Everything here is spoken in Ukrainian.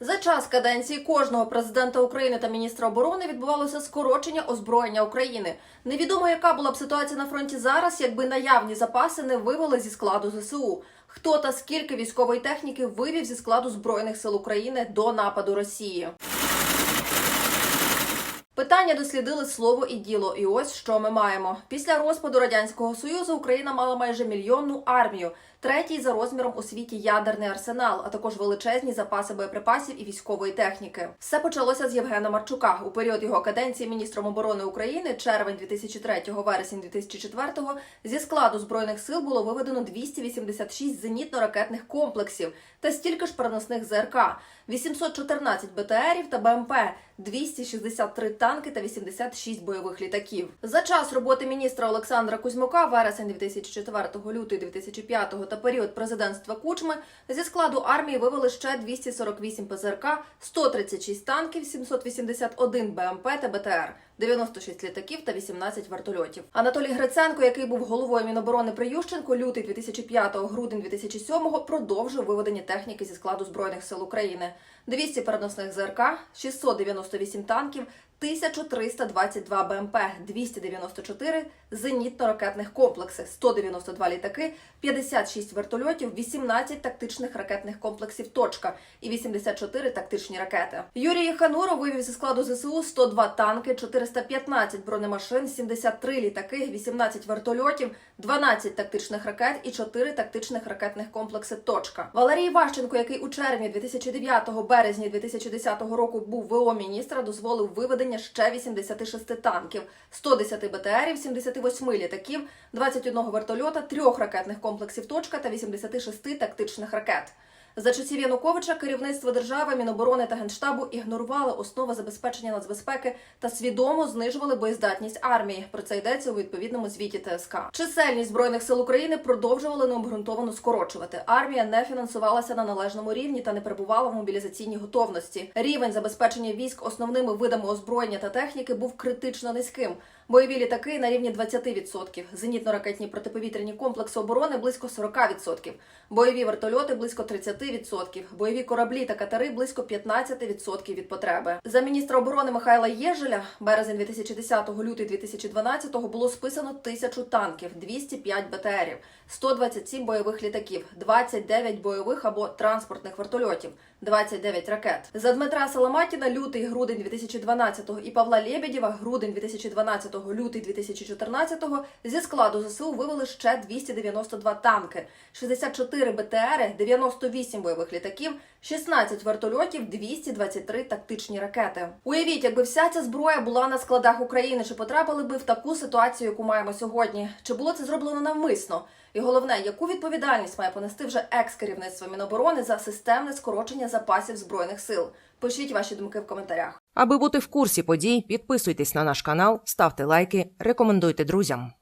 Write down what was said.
За час каденції кожного президента України та міністра оборони відбувалося скорочення озброєння України. Невідомо, яка була б ситуація на фронті зараз, якби наявні запаси не вивели зі складу ЗСУ. Хто та скільки військової техніки вивів зі складу збройних сил України до нападу Росії? Питання дослідили слово і діло. І ось що ми маємо. Після розпаду радянського союзу Україна мала майже мільйонну армію, третій за розміром у світі ядерний арсенал, а також величезні запаси боєприпасів і військової техніки. Все почалося з Євгена Марчука у період його каденції міністром оборони України, червень 2003 вересень 2004 зі складу збройних сил було виведено 286 зенітно-ракетних комплексів та стільки ж переносних ЗРК, 814 БТРів та БМП, 263 танки та 86 бойових літаків. За час роботи міністра Олександра Кузьмука, вересень 2004 лютий 2005 та період президентства Кучми зі складу армії вивели ще 248 ПЗРК, 136 танків, 781 БМП та БТР. 96 літаків та 18 вертольотів. Анатолій Гриценко, який був головою Міноборони при Ющенку, лютий 2005 грудень 2007 продовжив виведення техніки зі складу збройних сил України. 200 переносних ЗРК, 698 танків, 1322 БМП, 294 зенітно-ракетних комплекси, 192 літаки, 56 вертольотів, 18 тактичних ракетних комплексів «Точка» і 84 тактичні ракети. Юрій Хануров вивів зі складу ЗСУ 102 танки, 415 бронемашин, 73 літаки, 18 вертольотів, 12 тактичних ракет і 4 тактичних ракетних комплекси «Точка». Валерій Ващенко, який у червні 2009 березні 2010 року був ВО міністра, дозволив виведення ще 86 танків, 110 БТРів, 78 літаків, 21 вертольота, 3 ракетних комплексів «Точка» та 86 тактичних ракет. За часів Януковича керівництво держави, Міноборони та Генштабу ігнорували основи забезпечення нацбезпеки та свідомо знижували боєздатність армії. Про це йдеться у відповідному звіті ТСК. Чисельність збройних сил України продовжували необґрунтовано скорочувати. Армія не фінансувалася на належному рівні та не перебувала в мобілізаційній готовності. Рівень забезпечення військ основними видами озброєння та техніки був критично низьким. Бойові літаки на рівні 20%, зенітно-ракетні протиповітряні комплекси оборони близько 40%, бойові вертольоти близько 30%, бойові кораблі та катери близько 15% від потреби. За міністра оборони Михайла Єжеля березень 2010 лютий 2012 було списано тисячу танків, 205 БТРів, 127 бойових літаків, 29 бойових або транспортних вертольотів, 29 ракет. За Дмитра Саламатіна лютий грудень 2012 і Павла Лєбєдєва грудень 2012 лютий 2014 зі складу ЗСУ вивели ще 292 танки, 64 БТРи, 98 бойових літаків, 16 вертольотів, 223 тактичні ракети. Уявіть, якби вся ця зброя була на складах України, чи потрапили би в таку ситуацію, яку маємо сьогодні? Чи було це зроблено навмисно? І головне, яку відповідальність має понести вже екс-керівництво Міноборони за системне скорочення запасів збройних сил? Пишіть ваші думки в коментарях. Аби бути в курсі подій, підписуйтесь на наш канал, ставте лайки, рекомендуйте друзям.